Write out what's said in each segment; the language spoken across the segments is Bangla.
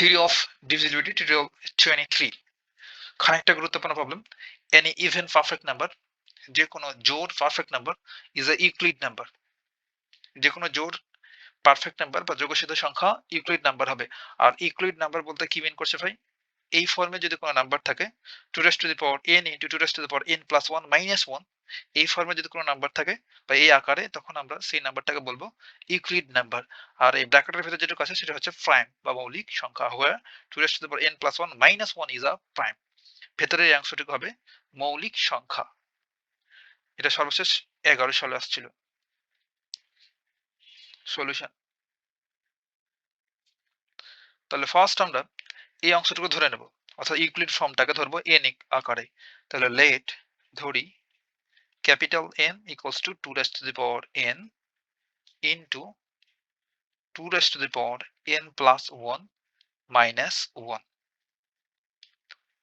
থিওরি অফ ডিভিজিবিলিটি টিউটোরিয়াল 23 খানিকটা গুরুত্বপূর্ণ problem any even perfect number যে কোনো জোড় perfect number is a Euclid number যে কোনো জোড় পারফেক্ট নাম্বার বা যোগসিদ্ধ সংখ্যা ইউক্লিড নাম্বার হবে। আর ইউক্লিড নাম্বার বলতে কি মিন করছে ভাই? এই ফর্মে যদি কোনো নাম্বার থাকে two raise to the power N into two raise to the power N plus one minus one এই ফর্মে যদি কোনো নাম্বার থাকে বা এই আকারে, তখন আমরা সেই নাম্বারটাকে বলব ইউক্লিড নাম্বার আর এই ব্র্যাকেটের ভিতরে যেটুকু আছে, সেটা হচ্ছে প্রাইম বা মৌলিক সংখ্যা where two raise to the power N plus one minus one is a prime ভেতরের এই অংশটুকু হবে মৌলিক সংখ্যা। এটা সর্বশেষ এগারো সালে আসছিল। সলিউশন তাহলে ফার্স্ট আমরা এই অংশটুকু ধরে নেব। অর্থাৎ ইউক্লিড ফর্মটাকে ধরবো এন আকারে। তাহলে লেট ধরি capital N equals to two raise to the power N into two raise to the power N plus one minus one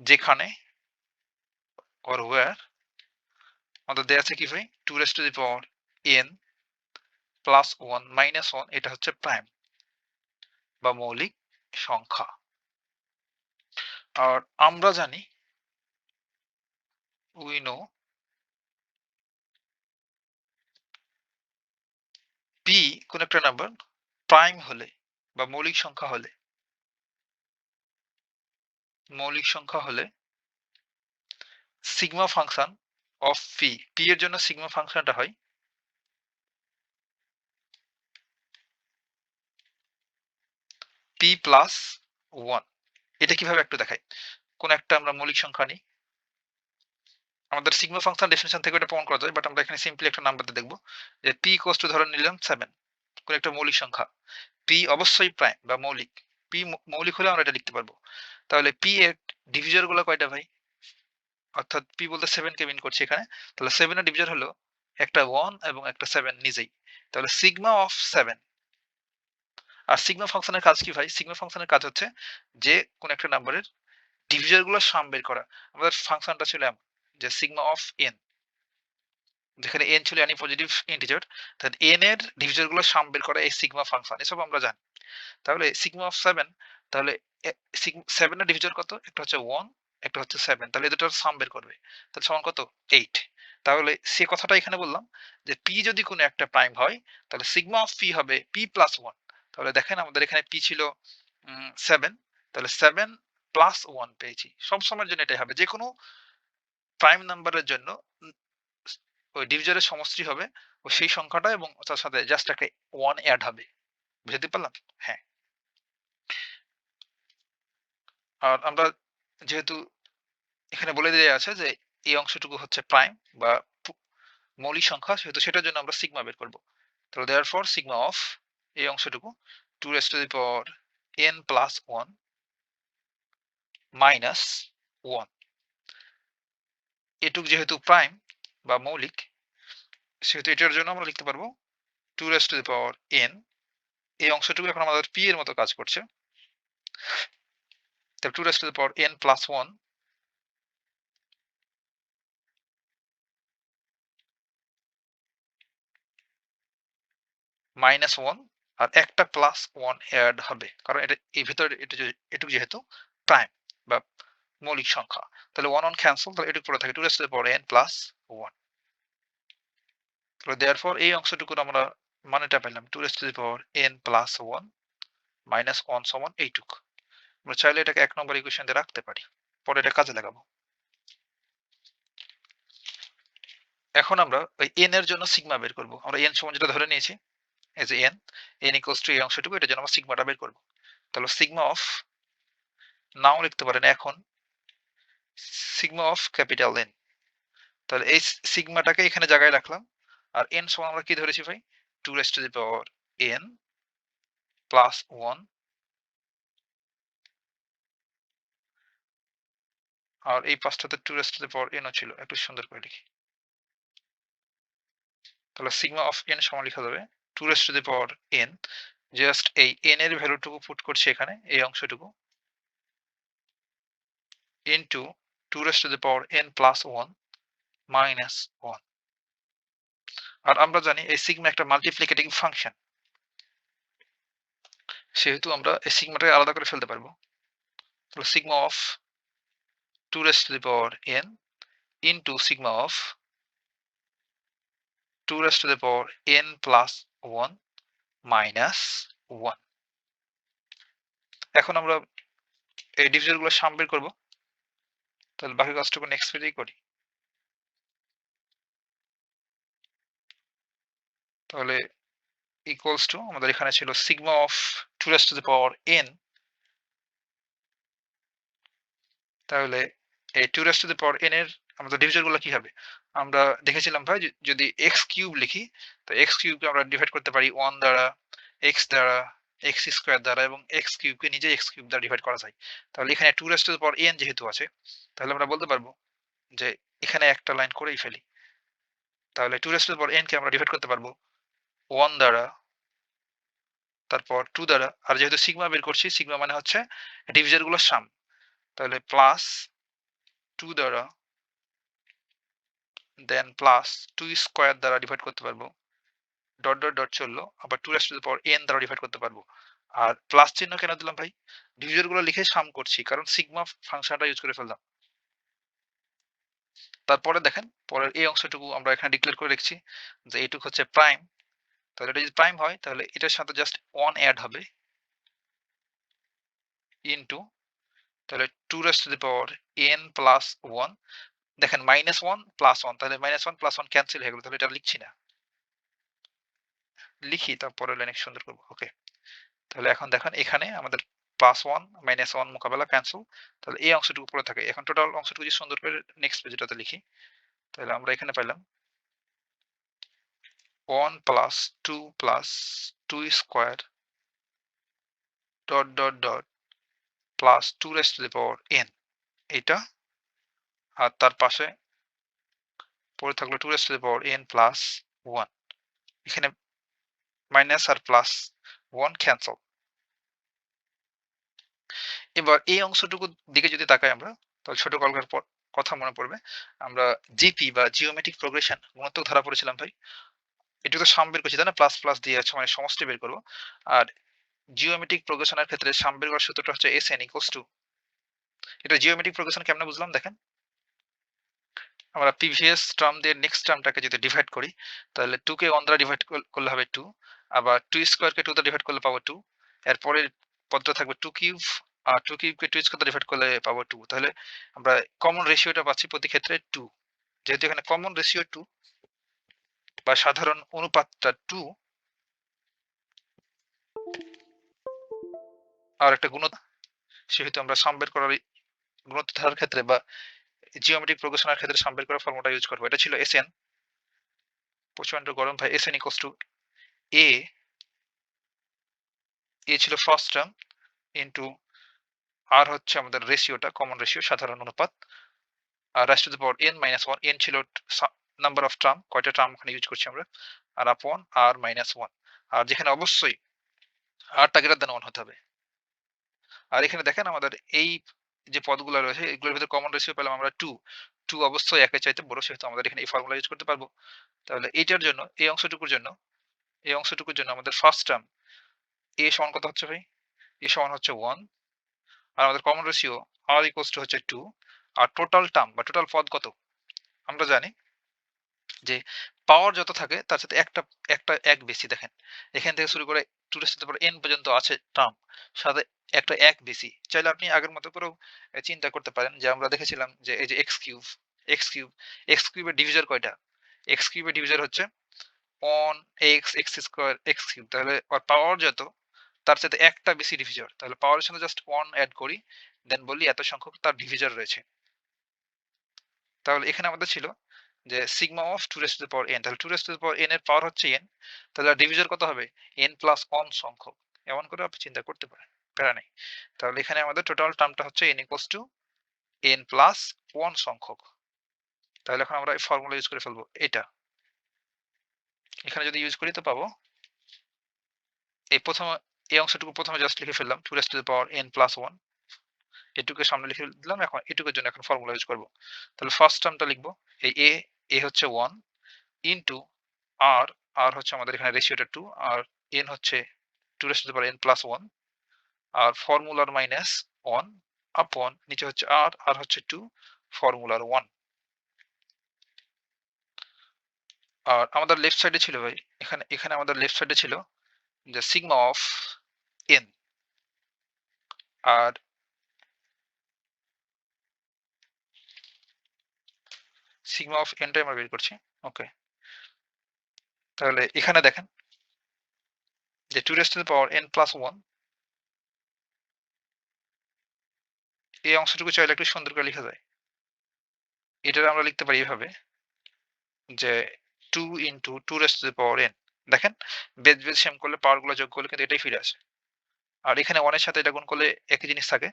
যেখানে অর ওয়ার আমাদের দেয়া আছে কি ভাই? Two raise to the power N plus one minus one এটা হচ্ছে প্রাইম বা মৌলিক সংখ্যা। আর আমরা জানি উই নো পি কোন একটা নাম্বার প্রাইম হলে বা মৌলিক সংখ্যা হলে, মৌলিক সংখ্যা হলে sigma function of P P এর জন্য সিগমা ফাংশনটা হয় পি প্লাস ওয়ান এটা কীভাবে একটু দেখাই? কোন একটা আমরা মৌলিক সংখ্যা নিই আমাদের সিগমা ফাংশন ডেফিনেশন থেকে এটা প্রমাণ করা যায় বাট আমরা এখানে সিম্পলি একটা নাম্বার দিয়ে দেখব যে পি কোস টু ধরে নিলাম সেভেন কোন একটা মৌলিক সংখ্যা। পি অবশ্যই প্রাইম বা মৌলিক। পি মৌলিক হলে আমরা এটা লিখতে পারব। তাহলে পি এর ডিভিজরগুলো কয়টা ভাই? অর্থাৎ পি বলতে সেভেন কে মিন করছি এখানে। তাহলে সেভেনের ডিভিজর হলো একটা ওয়ান এবং একটা সেভেন নিজেই। তাহলে সিগমা অফ সেভেন আর সিগমা ফাংশনের কাজ কি ভাই? সিগমা ফাংশনের কাজ হচ্ছে যে কোন একটা নাম্বারের ডিভিজরগুলো সাম বের করা। আমাদের ফাংশনটা ছিল যে সিগমা অফ এন যেখানে এন ছিল এনি পজিটিভ ইন্টিজার তাহলে এন এর ডিভিজরগুলো সাম বের করা এই সিগমা ফাংশন এসব আমরা জানি। তাহলে সিগমা অফ সেভেন তাহলে সেভেনের ডিভিজর কত? একটা হচ্ছে ওয়ান একটা হচ্ছে সেভেন তাহলে দুটোর সাম বের করবে। তাহলে সমান কত? এইট তাহলে সে কথাটা এখানে বললাম যে পি যদি কোনো একটা প্রাইম হয়, তাহলে সিগমা অফ পি হবে পি প্লাস ওয়ান তাহলে দেখেন আমাদের এখানে পি ছিল সেভেন তাহলে সেভেন প্লাস ওয়ান পেয়েছি। সব সময়ের জন্য এটাই হবে। যে কোনো প্রাইম নাম্বারের জন্য ওই ডিভিজনের সমষ্টি হবে, ও সেই সংখ্যাটা এবং তার সাথে জাস্ট একটা ওয়ান অ্যাড হবে। বুঝতে পারলাম? হ্যাঁ। আর আমরা যেহেতু এখানে বলে দেওয়া আছে যে এই অংশটুকু হচ্ছে প্রাইম বা মৌলিক সংখ্যা, সেহেতু সেটার জন্য আমরা সিগমা বের করব। তাহলে দেয়ার ফর সিগমা অফ এই অংশটুকু। Two raise to the power N plus one minus one এটুক যেহেতু প্রাইম বা মৌলিক, সেহেতু এটার জন্য আমরা লিখতে পারব two raise to the power N এই অংশটুকু এখন আমাদের পি এর মতো কাজ করছে। তাহলে two raise to the power N plus one minus one আর একটা প্লাস ওয়ান অ্যাড হবে। কারণ এটা এই ভিতরে এটা এটুকু যেহেতু প্রাইম বা মৌলিক সংখ্যা। তাহলে ওয়ান ওয়ান ক্যান্সেল তাহলে এটুকু পরে থাকে। Two raise to power N plus one তাহলে দেয়ার ফর এই অংশটুকু আমরা মানেটা পেলাম। Two raise to power N plus one minus one সমান এইটুকু। আমরা চাইলে এটাকে এক নম্বর ইকুয়েশন দিয়ে রাখতে পারি। পরে এটা কাজে লাগাবো। এখন আমরা ওই এন এর জন্য সিগমা বের করব। আমরা এন সমান যেটা ধরে নিয়েছি as N N equals to এই অংশটুকু, এটার জন্য আমরা সিগমাটা বের করব। তাহলে সিগমা অফ নাও লিখতে পারেন এখন সিগমা অফ ক্যাপিটাল এন তাহলে এই সিগমাটাকে এখানে জায়গায় রাখলাম, আর এন সমান আমরা কি ধরেছি ভাই? Two raise to the power N plus one আর এই পাঁচটাতে two raise to the power NO ছিল, একটু সুন্দর করে লিখি। তাহলে সিগমা অফ এন সমান লেখা যাবে। Two raise to the power N just এই এন এর ভ্যালুটুকু পুট করছি এখানে, এই অংশটুকু into two raise to the power N plus one minus one আর আমরা জানি এই সিগমা একটা মাল্টিপ্লিকেটিং ফাংশন সেহেতু আমরা এই সিগমাটাকে আলাদা করে ফেলতে পারব। তাহলে sigma of two raise to the power N into sigma of two raise to the power N plus one minus one এখন আমরা এই ডিভিজনগুলো বের করব। তাহলে বাকি কাজটুকু নেক্সট পেজেই করি। তাহলে ইকুয়ালস টু আমাদের এখানে ছিল sigma of two raise to the power N তাহলে এই two raise to the power N এর আমাদের ডিভিজনগুলো কি হবে? আমরা দেখেছিলাম ভাই যদি এক্স কিউব লিখি, তো এক্স কিউবকে আমরা ডিভাইড করতে পারি ওয়ান দ্বারা এক্স দ্বারা এক্স স্কোয়ার দ্বারা এবং এক্স কিউবকে নিজে এক্স কিউব দ্বারা ডিভাইড করা যায়। তাহলে এখানে two raise to the power N যেহেতু আছে, তাহলে আমরা বলতে পারব যে এখানে একটা লাইন করেই ফেলি। তাহলে two raise to the N কে আমরা ডিভাইড করতে পারব ওয়ান দ্বারা, তারপর টু দ্বারা, আর যেহেতু সিগমা বের করছি সিগমা মানে হচ্ছে ডিভিজনগুলোর সাম তাহলে প্লাস টু দ্বারা দেন প্লাস টু স্কোয়ার দ্বারা ডিভাইড করতে পারব। ডট ডট ডট চলল। আবার two raise to the power N দ্বারা ডিভাইড করতে পারব। আর প্লাস চিহ্ন কেন দিলাম ভাই? ডিভিজনগুলো লিখে সাম করছি, কারণ সিগমা ফাংশনটা ইউজ করে ফেললাম। তারপরে দেখেন, পরের এই অংশটুকু আমরা এখানে ডিক্লেয়ার করে রেখেছি যে এইটুকু হচ্ছে প্রাইম তাহলে এটা যদি প্রাইম হয়, তাহলে এটার সাথে জাস্ট ওয়ান অ্যাড হবে। ইনটু তাহলে two raise to the power N plus one দেখেন মাইনাস ওয়ান প্লাস ওয়ান তাহলে minus one plus one cancel হয়ে গেলো, তাহলে এটা লিখছি না। লিখি, তারপরে লাইনে সুন্দর করব ওকে তাহলে এখন দেখেন এখানে আমাদের প্লাস ওয়ান মাইনাস ওয়ান মোকাবেলা ক্যান্সেল তাহলে এই অংশটুকু পড়ে থাকে। এখন টোটাল অংশটুকু যদি সুন্দর করে নেক্সট পেজটাতে লিখি, তাহলে আমরা এখানে পাইলাম one plus two plus two square dot dot dot plus two raise to the power N এইটা আর তার পাশে পড়ে থাকল two raise to the power N plus one এখানে মাইনাস আর প্লাস ওয়ান ক্যান্সেল এবার এই অংশটুকু দিকে যদি তাকাই আমরা, তাহলে ছোট কলকার পর কথা মনে পড়বে। আমরা জিপি বা জিওমেট্রিক প্রোগ্রেশন গুণাত্মক ধারা পড়েছিলাম ভাই। এটা তো সাম বের করছি, তাই না? প্লাস প্লাস দিয়ে আছে মানে সমষ্টি বের করব। আর জিওমেট্রিক প্রোগ্রেশনের ক্ষেত্রে সাম বের করার সূত্রটা হচ্ছে এস এন ইকুয়ালস টু এটা জিওমেট্রিক প্রোগ্রেশন কেমনে বুঝলাম দেখেন? আমরা প্রিভিয়াস টার্ম দিয়ে নেক্সট টার্মটাকে যদি ডিভাইড করি, তাহলে টু কে ওয়ান দ্বারা ডিভাইড করলে হবে টু আবার টু স্কোয়ারকে টু দ্বারা ডিভাইড করলে পাবো টু এরপরের পদটা থাকবে টু কিউব আর টু কিউবকে টু স্কোয়ার ডিভাইড করলে পাবো টু তাহলে আমরা কমন রেশিওটা পাচ্ছি প্রতি ক্ষেত্রে টু যেহেতু এখানে কমন রেশিও টু বা সাধারণ অনুপাতটা টু আর একটা গুণ সেহেতু আমরা সাম বের করার গুণোত্তর ক্ষেত্রে বা জিওমেট্রিক প্রোগ্রেশনের ক্ষেত্রে সাম বের করার ফর্মুলা ইউজ করব। এটা ছিল এস এন প্রচণ্ড গরম ভাই S n equals two a a ছিল ফার্স্ট টার্ম ইন্টু আর হচ্ছে আমাদের রেশিওটা কমন রেশিও সাধারণ অনুপাত। আর raise to the power n minus one n ছিল নাম্বার অফ টার্ম কয়টা টার্ম ওখানে ইউজ করছি আমরা? আর আপন আর মাইনাস ওয়ান আর যেখানে অবশ্যই আরটা গ্রেটার দেন ওয়ান হতে হবে। আর এখানে দেখেন আমাদের এই যে পদগুলো রয়েছে, এগুলোর ভিতরে কমন রেশিও পেলাম আমরা টু টু অবশ্যই একের চাইতে বড়, সেহেতু আমাদের এখানে এই ফর্মুলা ইউজ করতে পারব। তাহলে এইটার জন্য, এই অংশটুকুর জন্য, এই অংশটুকুর জন্য আমাদের ফার্স্ট টার্ম এ সমান কত হচ্ছে ভাই? এ সমান হচ্ছে ওয়ান আর আমাদের কমন রেশিও আর ইকোয়াস টু হচ্ছে টু আর টোটাল টার্ম বা টোটাল পদ কত? আমরা জানি যে পাওয়ার যত থাকে, তার সাথে একটা একটা, এক বেশি, দেখেন। এখান থেকে শুরু করে টু রেস টু এন পর্যন্ত আছে টার্ম সাথে একটা এক বেশি। চাইলে আপনি আগের মতো করেও চিন্তা করতে পারেন যে আমরা দেখেছিলাম যে এই যে x cube x cube x কিউবের ডিভিজার কয়টা? এক্স কিউবের ডিভিজার হচ্ছে one x x square x cube তাহলে পাওয়ার যত, তার সাথে একটা বেশি ডিভিজার তাহলে পাওয়ারের সাথে জাস্ট ওয়ান অ্যাড করি দেন বলি এত সংখ্যক তার ডিভিজার রয়েছে। তাহলে এখানে আমাদের ছিল যে sigma of two raise to power n তাহলে two raise to power n এর পাওয়ার হচ্ছে এন তাহলে ডিভিজার কত হবে? এন প্লাস ওয়ান সংখ্যক। এমন করে আপনি চিন্তা করতে পারেন, প্যারা নেই। তাহলে এখানে আমাদের টোটাল টার্মটা হচ্ছে n equals two n plus one সংখ্যক। তাহলে এখন আমরা এই ফর্মুলা ইউজ করে ফেলব, এটা। এখানে যদি ইউজ করি তো পাবো, এই প্রথম, এই অংশটুকু প্রথমে জাস্ট লিখে ফেললাম two raise to power n plus one এটুকে সামনে লিখে দিলাম, এখন এটুকুর জন্য এখন ফর্মুলা ইউজ করব। তাহলে ফার্স্ট টার্মটা লিখব, এই এ এ হচ্ছে ওয়ান ইন্টু আর আর হচ্ছে আমাদের এখানে রেশিওটা টু আর এন হচ্ছে two raised power n plus one r ফর্মুলার minus one আপন নিচে হচ্ছে আর আর হচ্ছে টু ফর্মুলার ওয়ান আর আমাদের লেফট সাইডে ছিল ভাই, এখানে এখানে আমাদের লেফট সাইডে ছিল যে সিগমা অফ এন আর সিগমা অফ এনটাই আমরা বের করছি ওকে তাহলে এখানে দেখেন যে two raised power n plus one এই অংশটুকু চাইলে একটু সুন্দর করে লেখা যায়। এটা আমরা লিখতে পারি এভাবে যে two into two raised power n দেখেন? বেজ বেজ সেম করলে পাওয়ারগুলো যোগ করলে কিন্তু এটাই ফিরে আসে। আর এখানে ওয়ানের সাথে এটা গুণ করলে একই জিনিস থাকে,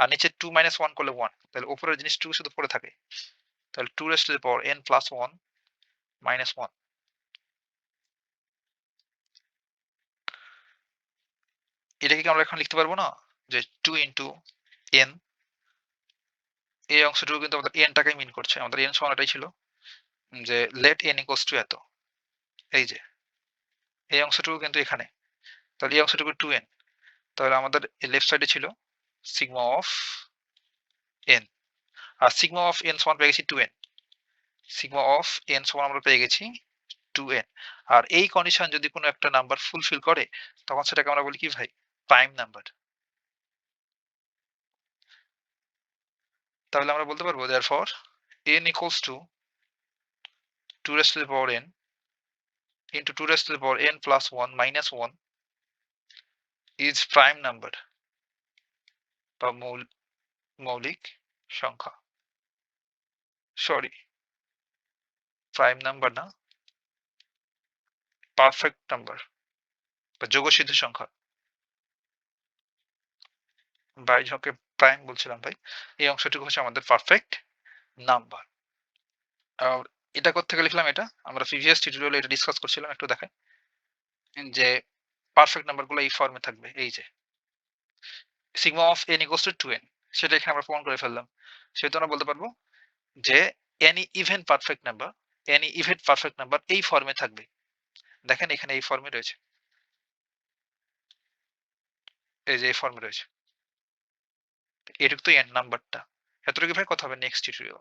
আর নিচে টু মাইনাস ওয়ান করলে ওয়ান তাহলে উপরের জিনিস টু শুধু পড়ে থাকে। তাহলে two raised power n plus one minus one এটাকে কি আমরা এখন লিখতে পারব না? যে টু ইন্টু এন এই অংশটুকু কিন্তু আমাদের এন এনটাকে মিন করছে। আমাদের এন সমান এটাই ছিল যে লেট এন ইকোয়াস টু এত। এই যে, এই অংশটুকু কিন্তু এখানে। তাহলে এই অংশটুকু টু এন তাহলে আমাদের লেফট সাইডে ছিল সিগমা অফ এন আর সিগমা অফ এন সমান পেয়ে গেছি two n sigma of n সমান আমরা পেয়ে গেছি টু এন আর এই কন্ডিশন যদি কোনো একটা নাম্বার ফুলফিল করে, তখন সেটাকে আমরা বলি কি ভাই? প্রাইম নাম্বার তাহলে আমরা বলতে পারব therefore n equals to two raise to n into 2 raised to the power n plus 1 minus 1 is prime number বা মৌল মৌলিক সংখ্যা। সরি প্রাইম নাম্বার না? পারফেক্ট নাম্বার বা যোগসিদ্ধ সংখ্যা। বা এই প্রাইম বলছিলাম ভাই। এই অংশটুকু হচ্ছে আমাদের পারফেক্ট নাম্বার আর এটা কোথেকে লিখলাম এটা? আমরা প্রিভিয়াস টিউটোরিয়ালে এটা ডিসকাস করছিলাম, একটু দেখাই। যে পারফেক্ট নাম্বারগুলো এই ফর্মে থাকবে, এই যে। Sigma of n equals to two n সেটা এখানে আমরা প্রমাণ করে ফেললাম। সেহেতু আমরা বলতে পারব যে any even perfect number any even perfect number এই ফর্মে থাকবে। দেখেন এখানে এই ফর্মে রয়েছে। এই যে এই ফর্মে রয়েছে। এটুকু তো এন নাম্বারটা এতটুকু ভাই কথা হবে নেক্সট টিউটোরিয়াল